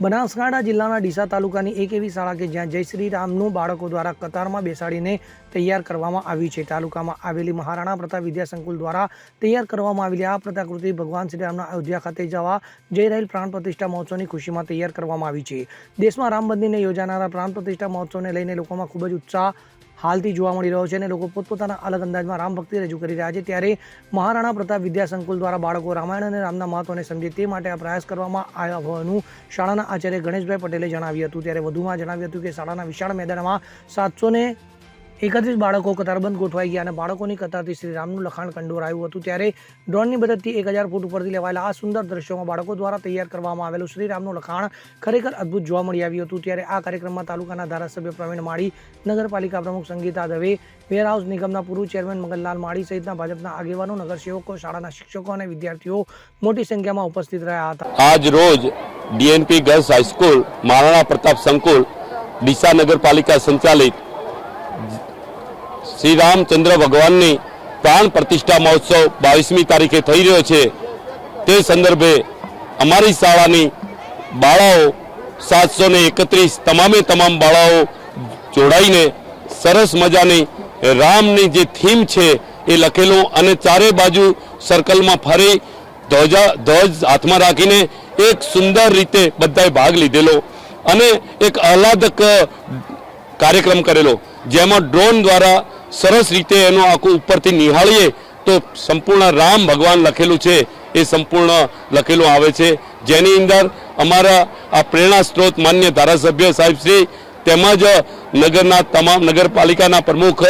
બનાસકાંઠા જિલ્લાના ડીસા તાલુકાની એક એવી શાળા કે જ્યાં જય શ્રી રામનું બાળકો દ્વારા કતારમાં બેસાડીને તૈયાર કરવામાં આવી છે. તાલુકામાં આવેલી મહારાણા પ્રતાપ વિદ્યા સંકુલ દ્વારા તૈયાર કરવામાં આવેલી આ પ્રતાકૃતિ ભગવાન શ્રી રામના અયોધ્યા ખાતે જવા જઈ રહેલ પ્રાણ પ્રતિષ્ઠા મહોત્સવની ખુશીમાં તૈયાર કરવામાં આવી છે. દેશમાં રામ મંદિરને યોજાનારા પ્રાણ પ્રતિષ્ઠા મહોત્સવને લઈને લોકોમાં ખૂબ જ ઉત્સાહ હાલથી જોવા મળી રહ્યો છે અને લોકો પોતપોતાના અલગ અંદાજમાં રામ ભક્તિ રજૂ કરી રહ્યા છે. ત્યારે મહારાણા પ્રતાપ વિદ્યા સંકુલ દ્વારા બાળકો રામાયણ અને રામના મહત્વને સમજે તે માટે આ પ્રયાસ કરવામાં આવ્યા હોવાનું શાળાના આચાર્ય ગણેશભાઈ પટેલે જણાવ્યું હતું. ત્યારે વધુમાં જણાવ્યું હતું કે શાળાના વિશાળ મેદાનમાં સાતસો એકત્રીસ બાળકો કતારબંધ ગોઠવાઈ ગયા અને બાળકોની કતારથી શ્રીરામનું લખાણ લખાણ કંડોરાયું હતું. ત્યારે ડ્રોનની મદદથી એક હજાર ફૂટ ઉપરથી લેવાયેલા આ સુંદર દ્રશ્યોમાં બાળકો દ્વારા તૈયાર કરવામાં આવેલું શ્રી રામનું લખાણ ખરેખર અદ્ભુત જોવા મળી આવ્યું હતું. ત્યારે આ કાર્યક્રમમાં તાલુકાના ધારાસભ્ય પ્રવીણ માળી, નગરપાલિકા પ્રમુખ સંગીતા દવે, વેરહાઉસ નિગમના પૂર્વ ચેરમેન મગનલાલ માળી સહિતના ભાજપના આગેવાનો, નગરસેવકો, શાળાના શિક્ષકો અને વિદ્યાર્થીઓ મોટી સંખ્યામાં ઉપસ્થિત રહ્યા હતા. આજ રોજ DNP girls high school, Maharana Pratap સંકુલ, ડીસા નગરપાલિકા સંચાલિત શ્રી રામચંદ્ર ભગવાનની પ્રાણ પ્રતિષ્ઠા મહોત્સવ બાવીસમી તારીખે થઈ રહ્યો છે. તે સંદર્ભે અમારી શાળાની બાળાઓ સાતસો ને એકત્રીસ તમામે તમામ બાળાઓ જોડાઈને સરસ મજાની રામની જે થીમ છે એ લખેલું અને ચારે બાજુ સર્કલમાં ફરી ધ્વજા ધ્વજ હાથમાં રાખીને એક સુંદર રીતે બધાએ ભાગ લીધેલો અને એક આહલાદક કાર્યક્રમ કરેલો, જેમાં ડ્રોન દ્વારા સરસ રીતે એનો આખું ઉપરથી નિહાળીએ તો સંપૂર્ણ રામ ભગવાન લખેલું છે. એ સંપૂર્ણ લખેલું આવે છે. જેની અંદર અમારા આ પ્રેરણા સ્ત્રોત માન્ય ધારાસભ્ય સાહેબશ્રી તેમજ નગરના તમામ નગરપાલિકાના પ્રમુખ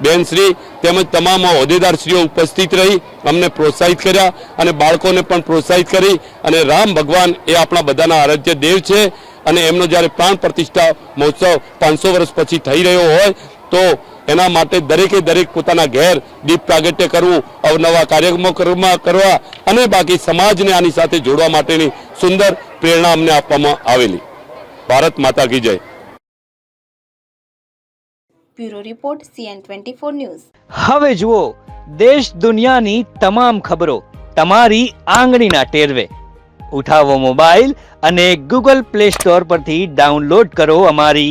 બેનશ્રી તેમજ તમામ હોદ્દેદારશ્રીઓ ઉપસ્થિત રહી અમને પ્રોત્સાહિત કર્યા અને બાળકોને પણ પ્રોત્સાહિત કરી અને રામ ભગવાન એ આપણા બધાના આરાધ્ય દેવ છે અને એમનો જ્યારે પ્રાણ પ્રતિષ્ઠા મહોત્સવ પાંચસો વર્ષ પછી થઈ રહ્યો હોય તો એના માટે દરેકે દરેક પોતાના ઘેર દીપ પ્રાગટ્ય કરવું અવનવા કાર્યક્રમો કરવા કરવા અને બાકી સમાજને આની સાથે જોડવા માટેની સુંદર પ્રેરણા અમને આપવામાં આવેલી. ભારત માતા કી જય. Bureau report CN twenty four news. હવે જુઓ દેશ દુનિયાની તમામ ખબરો તમારી આંગળીના ટેરવે. ઉઠાવો મોબાઈલ અને ગૂગલ પ્લે સ્ટોર પરથી ડાઉનલોડ કરો અમારી